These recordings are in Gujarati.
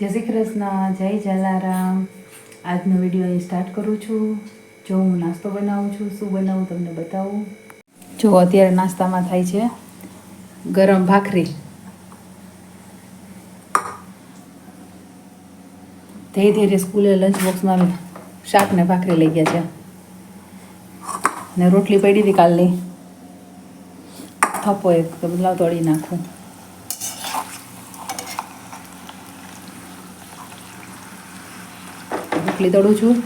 જય શ્રી કૃષ્ણ, જય જલારામ. આજનો વીડિયો અહીં સ્ટાર્ટ કરું છું. જો હું નાસ્તો બનાવું છું, શું બનાવું તમને બતાવું? જો અત્યારે નાસ્તામાં થાય છે ગરમ ભાખરી. ધીરે ધીરે સ્કૂલે લંચ બોક્સમાં શાક ને ભાખરી લઈ ગયા છે. ને રોટલી પડી હતી કાલની. થપ્પો એક બદલાવ તોડી નાખું. રોટલી તળું છું.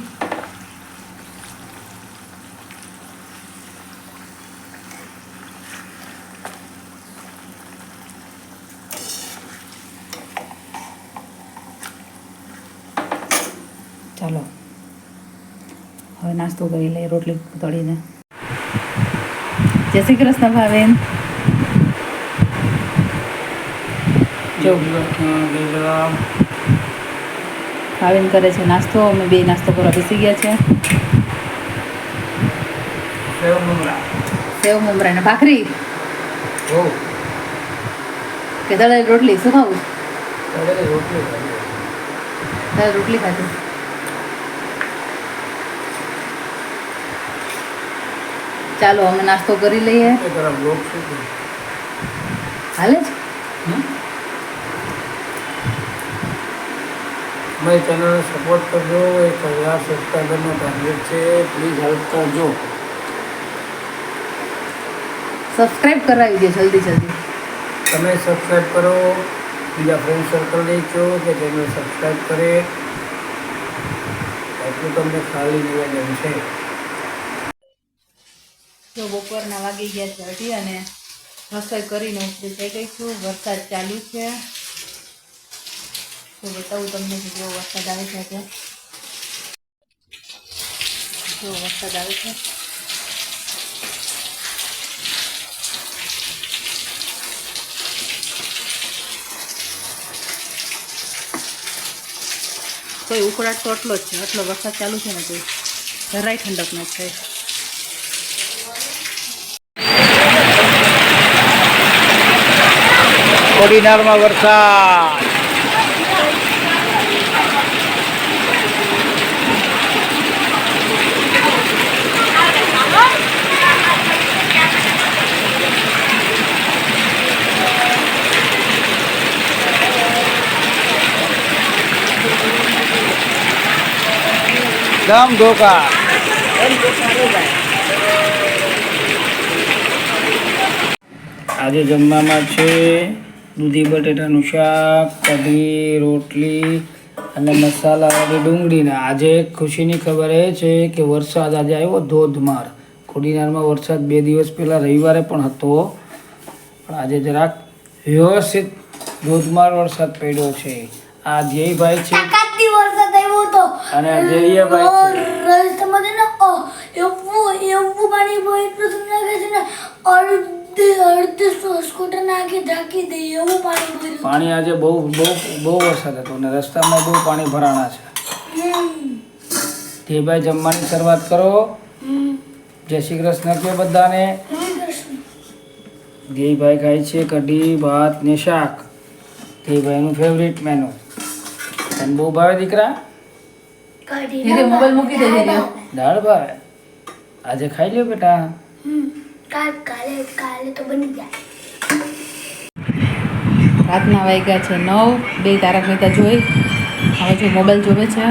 ચાલો. હવે નાસ્તો કરી લઈએ રોટલી તળીને. જય શ્રી કૃષ્ણ ભાવેન. જો ભાવેન કરે છે. નાસ્તો અમે બે નાસ્તો કરવા બેસી ગયા છે. સેવ મમરા ને ભાખરી. કે દળેલી રોટલી શું ખાવું? દળેલી રોટલી ખાધી. ચાલો અમે નાસ્તો કરી લઈએ. હાલે છે મારી ચેનલને સપોર્ટ કરજો. એક હજાર સબસ્ક્રાઈબરનો ટાર્ગેટ છે. પ્લીઝ હેલ્પ કરજો. સબસ્ક્રાઇબ કરાવી દે જલ્દી જલ્દી. તમે સબસ્ક્રાઈબ કરો. બીજા ફ્રેન્ડ સર્કલને કહો કે તેમને સબસ્ક્રાઈબ કરે. એટલું તમને ખાલી નિવેદન છે. જો બપોરના વાગી ગયા છે અઢી અને રસોઈ કરીને ઉપરી થઈ ગઈ છું. વરસાદ ચાલુ છે. તો બતાવું તમને કે કેવો વરસાદ આવે છે આજે કેવો વરસાદ આવે છે. કોઈ ઉકળાટ તો આટલો જ છે, આટલો વરસાદ ચાલુ છે ને કોઈ જરાય ઠંડક ન થાય. કોડીનારમાં વરસાદ. ગામ ધોકા. આજે જમવામાં છે દૂધી બટેટાનું શાક, કઢી, રોટલી અને મસાલાવાળી ડુંગળીને. આજે ખુશીની ખબર એ છે કે વરસાદ આજે આવ્યો ધોધમાર. ખોડીનારમાં વરસાદ બે દિવસ પહેલાં રવિવારે પણ હતો. પણ આજે જરાક વ્યવસ્થિત ધોધમાર વરસાદ પડ્યો છે. આ ધ્યેયભાઈ છે કાકતી વરસાદ આવ્યો હતો. અને જયભાઈ છે. રસ્તામાં છે ને એવું એવું પાણી બહુ એટલું સુંદર લાગે છે ને અડધે અડધે સ્કૂટર નાખી ઢાંકી દે એવું પાણી ભર્યું પાણી આજે બહુ બહુ બહુ વરસાદ હતો અને રસ્તામાં બહુ પાણી ભરાણા છે. તે ભાઈ જમવાની શરૂઆત કરો. જય શ્રી કૃષ્ણ કે બધાને. કૃષ્ણ. ખાય છે કઢી ભાત ને શાક. ધ્યેયભાઈનું ફેવરિટ મેનુ તને બહુ ભાવે દીકરા? મોબાઈલ મૂકી દે ધીરે દાળ ભાવે? આજે ખાઈ લ્યો બેટા. કાલ કાલે કાલે તો બની જાય. રાતના વાગ્યા છે નવ. બે તારક મહેતા જોઈ. હવે જો મોબાઈલ જોવે છે.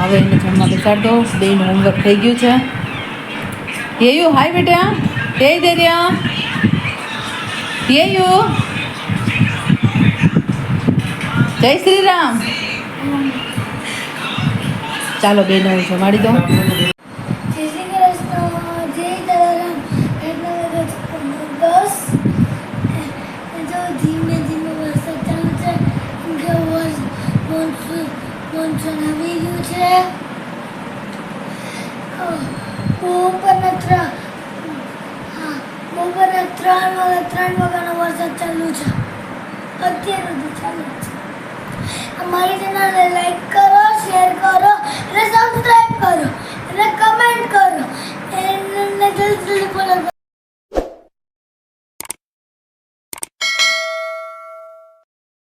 હવે એને જમવા બેસાડ દો. બેનું હોમવર્ક થઈ ગયું છે. યેયુ હાય બેટા. તે દે રહ્યા યેયુ જય શ્રી રામ ચાલો બેનો જમાડી દો જય શ્રી કૃષ્ણ જય દયારામ એટલા વાગે છે દસ જો. ધીમે ધીમે વરસાદ ચાલુ છે કેમ કે વરસ મોન્સૂન મોન્સૂન આવી ગયું છે અ, બપોરના ત્રણ હા બપોરના ત્રણ વાગ્યાનો વરસાદ ચાલુ છે અત્યારે ચાલુ છે અમારી ચેનલને લાઈક કરો શેર કરો અને સબસ્ક્રાઈબ કરો.